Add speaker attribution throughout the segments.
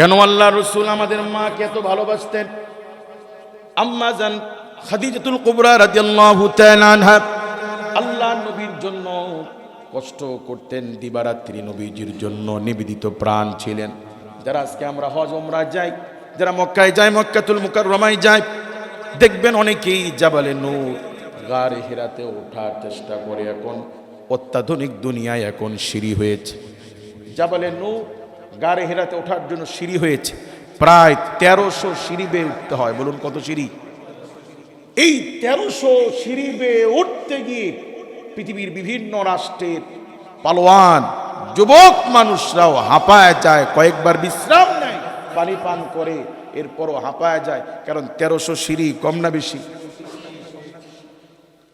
Speaker 1: কেন আল্লাহ রসুল আমাদের মাকে এত ভালোবাসতেন? আম্মা জান খাদিজাতুল কুবরা রাদিয়াল্লাহু তাআলা আল্লাহ নবীর জন্য কষ্ট করতেন, দিবারাত্রি নবীজির জন্য নিবেদিত প্রাণ ছিলেন। যারা আজকে আমরা হজ ওমরা যাই, যারা মক্কায় যায় মক্কাতুল মুকাররমায় যায় দেখবেন অনেকেই জাবালে নূর, গারে হেরাতে ওঠার চেষ্টা করে এখন। অত্যাধুনিক দুনিয়ায় এখন সিঁড়ি হয়েছে। জাবালে নূর গাড়ে হেরাতে ওঠার জন্য সিঁড়ি হয়েছে। প্রায় তেরোশো সিঁড়ি বেয়ে উঠতে হয়। বলুন কত সিঁড়ি? এই তেরোশো সিঁড়ি বেয়ে উঠতে গিয়ে পৃথিবীর বিভিন্ন রাষ্ট্রের পালোয়ান, যুবক মানুষরাও হাঁপায় যায়। কয়েকবার বিশ্রাম নেয়, পানি পান করে, এরপরও হাঁপায় যায়। কারণ তেরোশো সিঁড়ি কম না বেশি।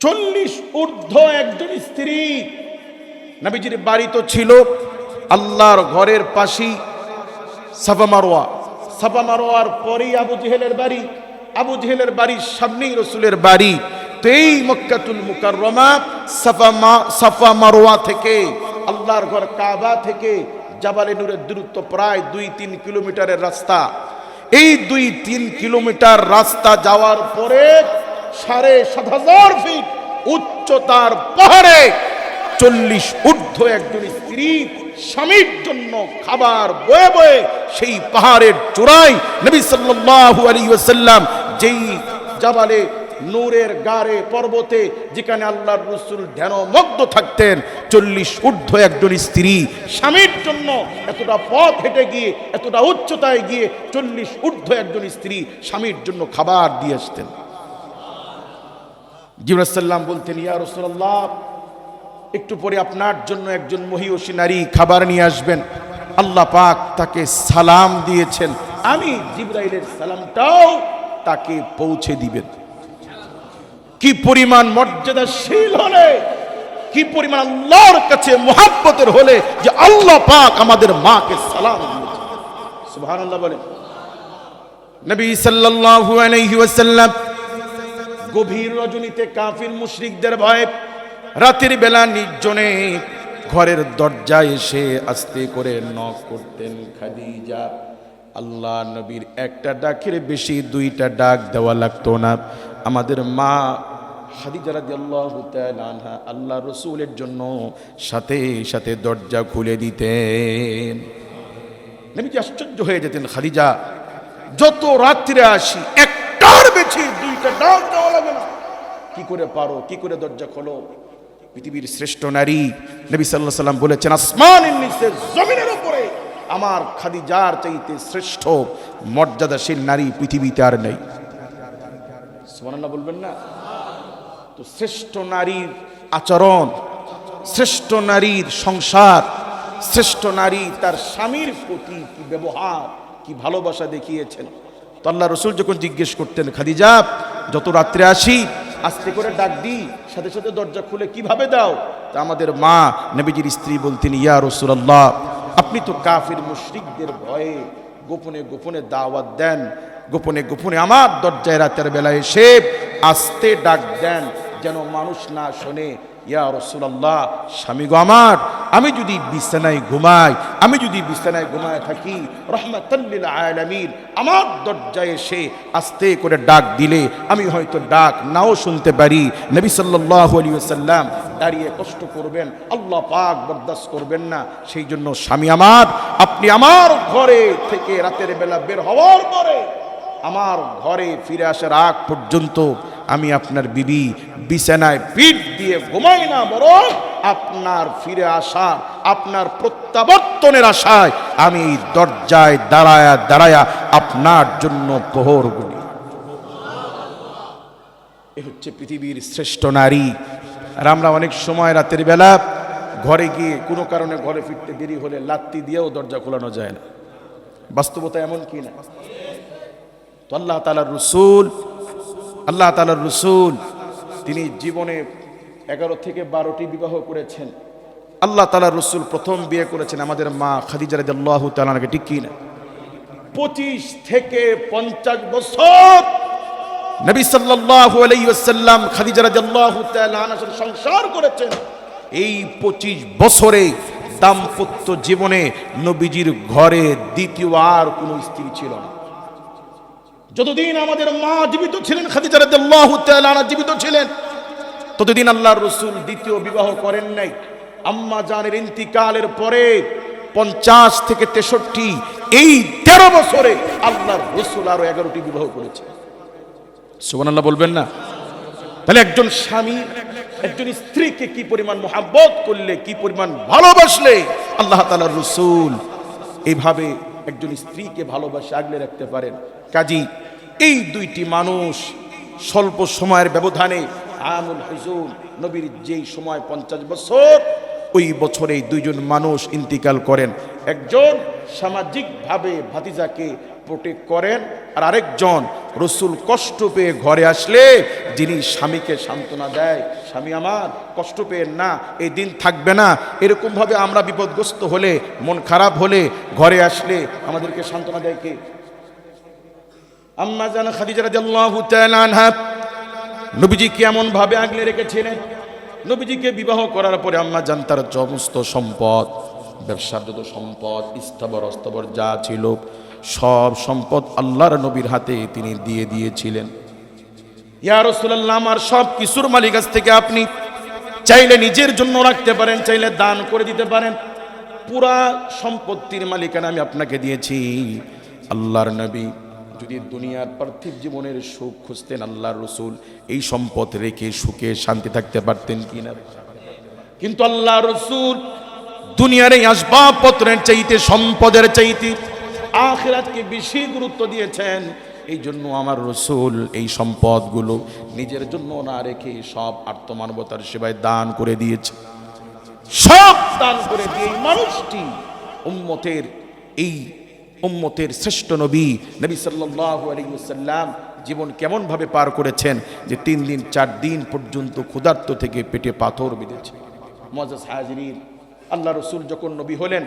Speaker 1: চল্লিশ ঊর্ধ্ব একজন স্ত্রী, নবীজির বাড়ি তো ছিল। আল্লাহর ঘরের পাশেই সাফা মারোয়া। সাফা মারোয়ার পরেই আবু জেহেলের বাড়ি। আবু জেহেলের বাড়ির সামনেই রসুলের বাড়ি। তো এই মক্কাতুল মুকাররমা সাফা মা, সাফা মারোয়া থেকে, আল্লাহর ঘর কাবা থেকে জাবালে নূরের দূরত্ব প্রায় দুই তিন কিলোমিটারের রাস্তা। এই দুই তিন কিলোমিটার রাস্তা যাওয়ার পরে সাড়ে সাত হাজার ফিট উচ্চতার পাহাড়ে চল্লিশ ঊর্ধ্ব একজন স্ত্রী স্বামীর জন্য খাবার বয়ে বয়ে সেই পাহাড়ের চূড়ায় নবী সাল্লাল্লাহু আলাইহি ওয়াসাল্লাম যেই জাবালে, নূরের গারে, পর্বতে যেখানে আল্লাহর রসুল ধ্যানমগ্ন থাকতেন, চল্লিশ ঊর্ধ্ব একজন স্ত্রী স্বামীর জন্য এতটা পথ হেঁটে গিয়ে, এতটা উচ্চতায় গিয়ে চল্লিশ ঊর্ধ্ব একজন স্ত্রী স্বামীর জন্য খাবার দিয়ে আসতেন। জিবরাসাল্লাম বলতেন, ইয়া রসুল্লাহ একটু পরে আপনার জন্য একজন মহিষী নারী খাবার নিয়ে আসবেন। আল্লাহ পাক তাকে সালাম দিয়েছেন। আমি জিব্রাইলের সালামটাও তাকে পৌঁছে দিবেন। কি পরিমাণ মর্যাদাশীল হলে, কি পরিমাণ আল্লাহর কাছে মোহাব্বতের হলে যে আল্লাহ পাক আমাদের মাকে সালাম সুবহানাল্লাহ বলেন। নবী সাল্লাল্লাহু গভীর রজনীতে কাফির মুশরিকদের ভয়ে রাতের বেলা নির্জনে ঘরের দরজায় এসে আস্তে করে নক করতেন খাদিজা। আল্লাহ নবীর একটা ডাকের বেশি দুইটা ডাক দেওয়া লাগতো না। আমাদের মা আল্লাহ রসুলের জন্য সাথে সাথে দরজা খুলে দিতেন। নবীজি আশ্চর্য হয়ে যেতেন, খাদিজা, যত রাত্রে আসি একটার বেশি দুইটা ডাক দেওয়া লাগে না। কি করে পারো, কি করে দরজা খোলো? পৃথিবীর শ্রেষ্ঠ নারী নবী সাল্লাহ সাল্লাম বলেছেন, আসমানের নিচে, জমিনের উপরে। আমার খাদিজার চাইতে শ্রেষ্ঠ, মর্যাদাশীল নারী পৃথিবীতে আর নেই। বলবেন না? তো শ্রেষ্ঠ নারীর আচরণ, শ্রেষ্ঠ নারীর সংসার, শ্রেষ্ঠ নারী তার স্বামীর প্রতি কি ব্যবহার, কি ভালোবাসা দেখিয়েছেন? তো আল্লাহ রসুল যখন জিজ্ঞেস করতেন, খাদিজা, যত রাত্রে আসি আস্তে করে ডাক দিই, সাথে সাথে দরজা খুলে কীভাবে দাও? তা আমাদের মা নবীজির স্ত্রী বলতেন, ইয়া রসুল্লাহ আপনি তো কাফির মুশরিকদের ভয়ে গোপনে গোপনে দাওয়াত দেন, গোপনে গোপনে আমার দরজায় রাতের বেলায় এসে আস্তে ডাক দেন, যেন মানুষ না শোনে। ইয়া রসুলাল্লাহ, স্বামী গো আমার, আমি যদি বিছানায় ঘুমাই, আমি যদি বিছানায় ঘুমায় থাকি রহমাতাল্লিল আলামিন, আমার দরজায় এসে আস্তে করে ডাক দিলে আমি হয়তো ডাক নাও শুনতে পারি। নবী সাল্লাল্লাহু আলাইহি ওয়াসাল্লাম দাঁড়িয়ে কষ্ট করবেন, আল্লাহ পাক বরদাস্ত করবেন না। সেই জন্য স্বামী আমার, আপনি আমার ঘরে থেকে রাতের বেলা বের হওয়ার পরে, আমার ঘরে ফিরে আসার আগ পর্যন্ত আমি আপনার বিবি বিছানায় পিঠ দিয়ে ঘুমাই না, বরং আপনার ফিরে আসা, আপনার প্রত্যাবর্তনের আশায় আমি দরজায় দাঁড়ায়া দাঁড়ায়া আপনার জন্য প্রহর গুলি। এ হচ্ছে পৃথিবীর শ্রেষ্ঠ নারী। আর আমরা অনেক সময় রাতের বেলা ঘরে গিয়ে কোনো কারণে ঘরে ফিরতে দেরি হলে লাত্তি দিয়েও দরজা খোলানো যায় না। বাস্তবতা এমন কি না? তো আল্লাহ তালার রসুল আল্লাহ তালার রসুল, তিনি জীবনে এগারো থেকে বারোটি বিবাহ করেছেন। আল্লাহ তালার রসুল প্রথম বিয়ে করেছেন আমাদের মা খাদিজা রাদিয়াল্লাহু তাআলাকে ঠিক কি না? পঁচিশ থেকে পঞ্চাশ বছর নবী সাল্লাল্লাহু আলাইহি ওয়াসাল্লাম খাদিজা রাদিয়াল্লাহু তাআলা আনহার সংসার করেছেন। এই পঁচিশ বছরে দাম্পত্য জীবনে নবীজির ঘরে দ্বিতীয় আর কোনো স্ত্রী ছিল না। যতদিন আমাদের মা জীবিত ছিলেন জীবিত ছিলেন, ততদিন আল্লাহর রসুল দ্বিতীয় বিবাহ করেন নাই। আম্মা জানের ইন্তিকালের পরে পঞ্চাশ থেকে তেষট্টি, এই তেরো বছরে আল্লাহ রসুল আরও এগারোটি বিবাহ করেছে। সুবান আল্লাহ বলবেন না? তাহলে একজন স্বামী, একজন স্ত্রীকে কি পরিমাণ মোহাব্বত করলে, কি পরিমাণ ভালোবাসলে আল্লাহ তালার রসুল? এইভাবে একজন স্ত্রীকে ভালোবাসে, আগলে রাখতে পারেন। কাজী, এই দুইটি মানুষ স্বল্প সময়ের ব্যবধানে আমুল হুজুর, নবীর যেই সময় পঞ্চাশ বছর, ওই বছরেই দুইজন মানুষ ইন্তিকাল করেন। একজন সামাজিকভাবে ভাতিজাকে প্রোটেক্ট করেন আর আরেকজন রসুল কষ্ট পেয়ে ঘরে আসলে যিনি স্বামীকে সান্ত্বনা দেয়, স্বামী আমার, কষ্ট পেয়ে না, এই দিন থাকবে না। এরকমভাবে আমরা বিপদগ্রস্ত হলে, মন খারাপ হলে ঘরে আসলে আমাদেরকে সান্ত্বনা দেয় কে? আম্মা জান খাদিজা রাদিয়াল্লাহু তাআলা আনহা নবীজি কেমন ভাবে আগলে রেখেছিলেন নবীজিকে বিবাহ করার পরে আম্মা জান তার সমস্ত সম্পদ, ব্যবসার যত সম্পদ, স্থাবর অস্থাবর যা ছিল সব সম্পদ আল্লাহর নবীর হাতে তিনি দিয়ে দিয়েছিলেন। ইয়া রাসূলুল্লাহ, আমার সব কিছুর মালিক কাছ থেকে আপনি চাইলে নিজের জন্য রাখতে পারেন, চাইলে দান করে দিতে পারেন। পুরা সম্পত্তির মালিকানা আমি আপনাকে দিয়েছি। আল্লাহর নবী, যদি দুনিয়ার পার্থিব জীবনের সুখ খুঁজতেন আল্লাহর রসুল, এই সম্পদ রেখে সুখে শান্তি থাকতে পারতেন কিনা? কিন্তু আল্লাহ রসুল, দুনিয়ার এই আসবাবপত্রের চাইতে, সম্পদের চাইতে আখিরাতকে বেশি গুরুত্ব দিয়েছেন। এই জন্য আমার রসুল এই সম্পদগুলো নিজের জন্য না রেখে সব আত্মমানবতার সেবায় দান করে দিয়েছে। সব দান করে দিয়ে এই মানুষটি উম্মতের, এই উম্মতের শ্রেষ্ঠ নবী নবী সাল্লাল্লাহু আলাইহি ওয়াসাল্লাম জীবন কেমন ভাবে পার করেছেন যে তিন দিন, চার দিন পর্যন্ত ক্ষুধার্ত থেকে পেটে পাথর বেঁধেছে। মজাজ হাজরিন, আল্লাহ রসুল যখন নবী হলেন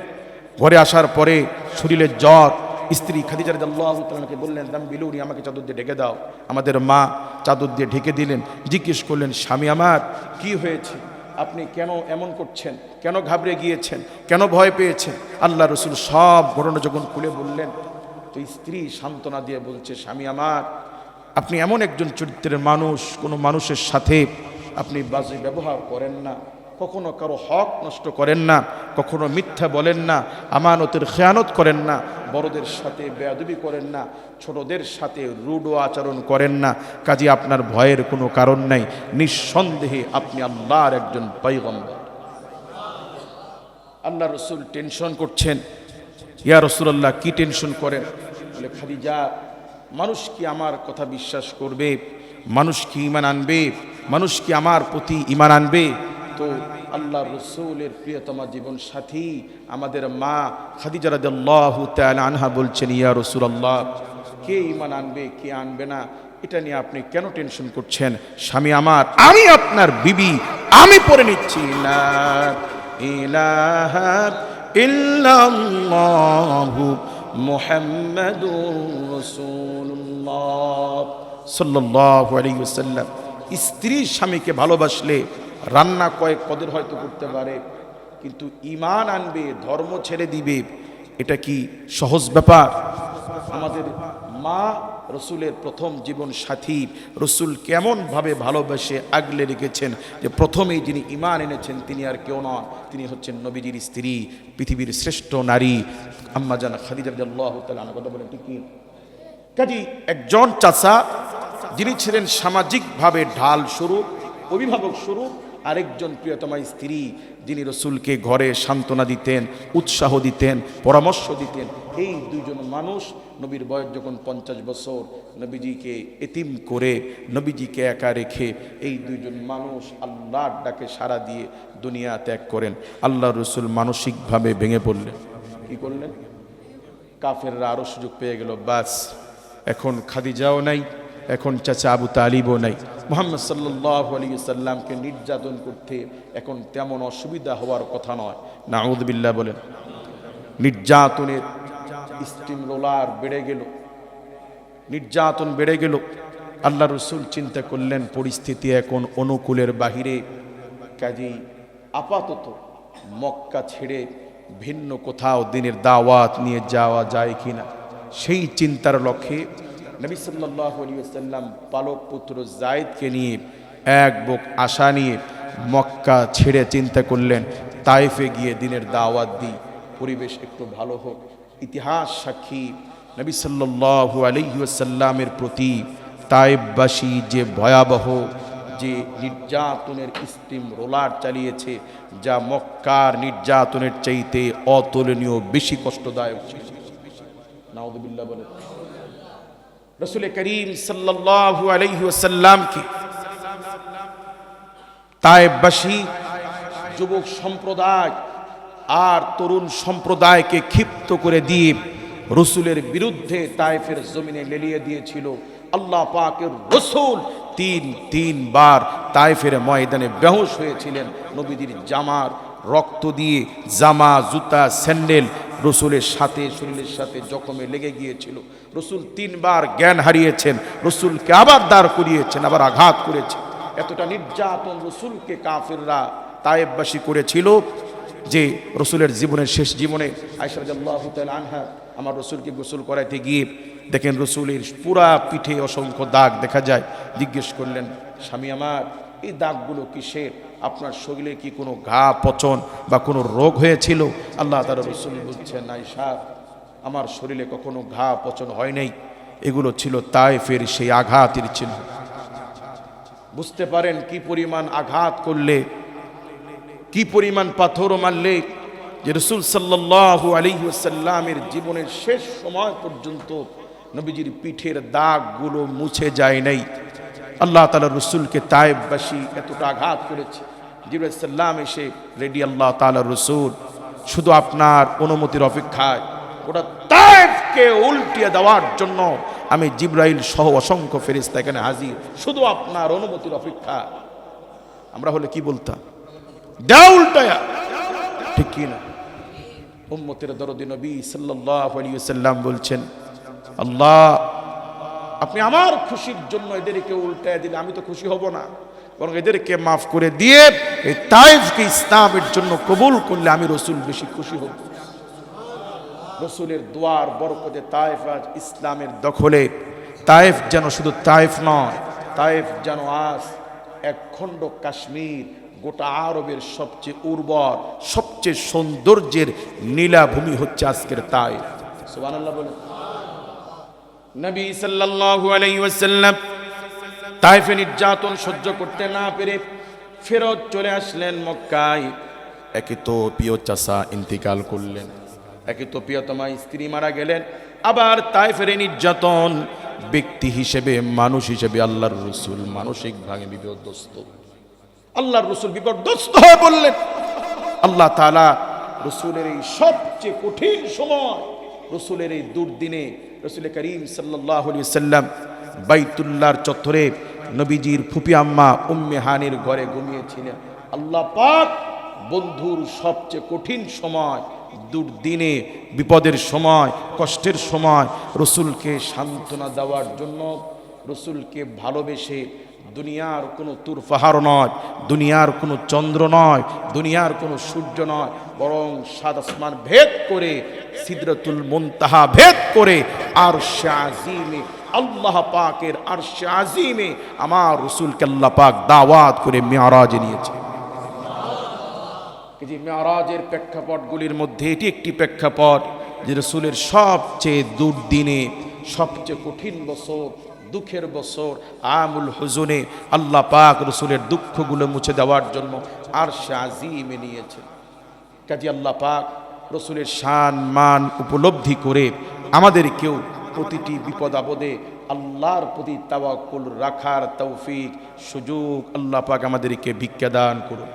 Speaker 1: ঘরে আসার পরে শরীরের জ্বর, স্ত্রী খাদিজা রাদিয়াল্লাহু তাআলাকে বললেন দাম বিলুনি, আমাকে চাদর দিয়ে ঢেকে দাও। আমাদের মা চাদর দিয়ে ঢেকে দিলেন, জিজ্ঞেস করলেন, স্বামী আমার, কি হয়েছে? আপনি কেন এমন করছেন? কেন ঘাবড়ে গিয়েছেন? কেন ভয় পেয়েছেন? আল্লাহ রসুল সব ঘটনা যখন খুলে বললেন, তো স্ত্রী সান্ত্বনা দিয়ে বলছে, স্বামী আমার, আপনি এমন একজন চরিত্রের মানুষ, কোনো মানুষের সাথে আপনি বাজে ব্যবহার করেন না। কখনো কারও হক নষ্ট করেন না, কখনো মিথ্যা বলেন না, আমানতের খেয়ানত করেন না, বড়দের সাথে বেয়াদবি করেন না, ছোটদের সাথে রুডো আচরণ করেন না। কাজে, আপনার ভয়ের কোনো কারণ নাই, নিঃসন্দেহে আপনি আল্লাহর একজন পৈগম্বর আল্লাহ রসুল টেনশন করছেন, ইয়া রসুল্লাহ কি টেনশন করেন? বলে খালি যা মানুষ কি আমার কথা বিশ্বাস করবে? মানুষ কি ইমান আনবে? মানুষ কি আমার প্রতি ইমান আনবে? তো আল্লাহ রসুলের প্রিয়তমা জীবন সাথী আমাদের মা খাদিজা রাদিয়াল্লাহু তাআলা আনহা বলছেন, ইয়া রাসূলুল্লাহ, কে ইমান আনবে, কে আনবে না? এটা নিয়ে আপনি কেন টেনশন করছেন? স্বামী আমার, আমি আপনার বিবি, আমি পড়ে নিচ্ছি। না ইলাহা ইল্লাল্লাহু মুহাম্মাদুর রাসূলুল্লাহ সাল্লাল্লাহু আলাইহি ওয়াসাল্লাম। স্ত্রী স্বামীকে ভালোবাসলে রান্না কয়েক পদের হয়তো করতে পারে, কিন্তু ইমান আনবে, ধর্ম ছেড়ে দিবে, এটা কি সহজ ব্যাপার? আমাদের মা রসুলের প্রথম জীবন সাথী, রসুল কেমনভাবে ভালোবেসে আগলে রেখেছেন যে প্রথমেই যিনি ইমান এনেছেন, তিনি আর কেউ নন, তিনি হচ্ছেন নবীজির স্ত্রী, পৃথিবীর শ্রেষ্ঠ নারী। আম্মা জানা খাদিজা আল্লাহ তালা কথা বলেন ঠিক কি? কাজী একজন চাচা, যিনি ছিলেন সামাজিকভাবে ঢাল স্বরূপ, অভিভাবক স্বরূপ আরেকজন প্রিয়তমা স্ত্রী যিনি রসুলকে ঘরে সান্ত্বনা দিতেন, উৎসাহ দিতেন, পরামর্শ দিতেন, এই দুইজন মানুষ নবীর বয়স যখন পঞ্চাশ বছর, নবীজিকে এতিম করে নবীজিকে একা রেখে এই দুইজন মানুষ আল্লাহর ডাকে সাড়া দিয়ে দুনিয়া ত্যাগ করেন। আল্লাহ রসুল মানসিকভাবে ভেঙে পড়লেন। কি করলেন? কাফেররা আরও সুযোগ পেয়ে গেল। বাস, এখন খাদি খাদিজাও নাই এখন চাচা আবু তালিবও নাই। মোহাম্মদ সাল্লাহ আলী সাল্লামকে নির্যাতন করতে এখন তেমন অসুবিধা হওয়ার কথা নয়। না উদ্বিল্লা বলেন, নির্যাতনের স্টিম রোলার বেড়ে গেল। নির্যাতন বেড়ে গেল। আল্লাহ রসুল চিন্তা করলেন, পরিস্থিতি এখন অনুকূলের বাহিরে। কাজেই আপাতত মক্কা ছেড়ে ভিন্ন কোথাও দিনের দাওয়াত নিয়ে যাওয়া যায় কিনা, সেই চিন্তার লক্ষ্যে নবী সাল্লাহ সাল্লাম পালক পুত্র জায়দকে নিয়ে এক বুক আশা নিয়ে মক্কা ছেড়ে চিন্তা করলেন, তাইফে গিয়ে দিনের দাওয়াত দিই, পরিবেশ একটু ভালো হোক। ইতিহাস সাক্ষী, নবী সাল্লাল্লাহু আলাইহি ওয়াসাল্লামের প্রতি তাইববাসী যে ভয়াবহ, যে নির্যাতনের স্টিম রোলার চালিয়েছে, যা মক্কার নির্যাতনের চাইতে অতুলনীয়, বেশি কষ্টদায়ক। ছিল নাউদুবিল্লাহ বলে রসুল করিম ওয়াসাল্লামকে তাইববাসী যুবক সম্প্রদায় আর তরুণ সম্প্রদায়কে ক্ষিপ্ত করে দিয়ে রসুলের বিরুদ্ধে তাইফের জমিনে লেলিয়ে দিয়েছিল। আল্লাহ পাকের রসুল তিন তিনবার তাইফের ময়দানে বেহুশ হয়েছিলেন। নবীজির জামার রক্ত দিয়ে জামা, জুতা, স্যান্ডেল রসুলের সাথে, শরীরের সাথে জখমে লেগে গিয়েছিল। রসুল তিনবার জ্ঞান হারিয়েছেন, রসুলকে আবার দাঁড় করিয়েছেন, আবার আঘাত করেছেন। এতটা নির্যাতন রসুলকে কাফেররা, তায়েববাসী করেছিল যে রসুলের জীবনের শেষ জীবনে আনহা আমার রসুলকে গোসল করাইতে গিয়ে দেখেন রসুলের পুরা পিঠে অসংখ্য দাগ দেখা যায়। জিজ্ঞেস করলেন, স্বামী আমার এই দাগগুলো কিসের আপনার শরীরে কি কোনো ঘা পচন বা কোনো রোগ হয়েছিল? আল্লাহ তারা রসুল বলছেন আয়সা আমার শরীরে কখনো ঘা পচন হয় নাই। এগুলো ছিল তাইফের সেই আঘাতের চিহ্ন। বুঝতে পারেন কি পরিমাণ আঘাত করলে, কি পরিমাণ পাথর মারলে যে রসুল সাল্লাল্লাহু আলাইহি ওয়াসাল্লামের জীবনের শেষ সময় পর্যন্ত নবীজির পিঠের দাগগুলো মুছে যায় নাই। আল্লাহ তালা রসুলকে তায়েববাসী এতটা আঘাত করেছে। জিবরাইল সাল্লাম এসে রেডি আল্লাহ তালা রসুল, শুধু আপনার অনুমতির অপেক্ষায় ওটা তায়েফকে উল্টিয়ে দেওয়ার জন্য আমি জিব্রাইল সহ অসংখ্য ফেরিস্তা এখানে হাজির, শুধু আপনার অনুমতির অপেক্ষা আমরা হলে কি বলতাম? দেও উল্টায়া। ঠিক কি না? উম্মতের দরদি নবী সাল্লাল্লাহু আলাইহি সাল্লাম বলছেন, আল্লাহ আপনি আমার খুশির জন্য এদেরকে উল্টায় দিলে আমি তো খুশি হব না। বরং এদেরকে মাফ করে দিয়ে এই তাইফকে ইসলামের জন্য কবুল করলে আমি রসুল বেশি খুশি হব। রসুলের দোয়ার বরকতে তাইফ আজ ইসলামের দখলে। তাইফ যেন শুধু তাইফ নয়, তাইফ যেন আজ এক খণ্ড কাশ্মীর, গোটা আরবের সবচেয়ে উর্বর, সবচেয়ে সৌন্দর্যের নীলাভূমি হচ্ছে আজকের তাইফ। সুবহানাল্লাহ বলেন। নবী সাল্লাল্লাহু আলাইহি ওয়াসাল্লাম তাইফে নির্যাতন সহ্য করতে না পেরে ফেরত চলে আসলেন মক্কায়। একে তো প্রিয় চাষা ইন্তিকাল করলেন, একে তো প্রিয়তমা স্ত্রী মারা গেলেন। আবার তাইফের নির্যাতন ব্যক্তি হিসেবে, মানুষ হিসেবে আল্লাহর রসুল মানসিকভাবে বিপদগ্রস্ত আল্লাহর রসুল বিপদগ্রস্ত হয়ে বললেন, আল্লাহ তাআলা রসুলের এই সবচেয়ে কঠিন সময়, রসুলের এই দুর্দিনে রসুল করিম সাল্লাহ সাল্লাম বাইতুল্লাহর চত্বরে নবীজির ফুপি আম্মা উম্মে ঘরে ঘুমিয়েছিলেন। আল্লাহ পাক বন্ধুর সবচেয়ে কঠিন সময়, দুর্দিনে, বিপদের সময়, কষ্টের সময় রসুলকে সান্ত্বনা দেওয়ার জন্য, রসুলকে ভালোবেসে দুনিয়ার কোনো তুরফাহার নয়, দুনিয়ার কোনো চন্দ্র নয়, দুনিয়ার কোনো সূর্য নয়, বরং সাদ আসমান ভেদ করে, সিদরতুল মুনতাহা ভেদ করে আর আজিমে, আল্লাহ পাকের আর আজিমে আমার রসুলকে আল্লাহ পাক দাওয়াত করে মেয়ারাজে নিয়েছে। যে মেয়ারাজের প্রেক্ষাপটগুলির মধ্যে এটি একটি প্রেক্ষাপট যে রসুলের সবচেয়ে দুর্দিনে, সবচেয়ে কঠিন বছর দুঃখের বছর, আমুল হুজুনে, আল্লাহ পাক রসুলের দুঃখগুলো মুছে দেওয়ার জন্য আর সে আজিমে নিয়েছে কাজী আল্লাহ পাক রসুলের শান, মান উপলব্ধি করে আমাদের কেউ প্রতিটি বিপদ আপদে আল্লাহর প্রতি তাওয়াক্কুল রাখার তৌফিক, সুযোগ আল্লাহ পাক আমাদেরকে ভিক্ষা দান করুন।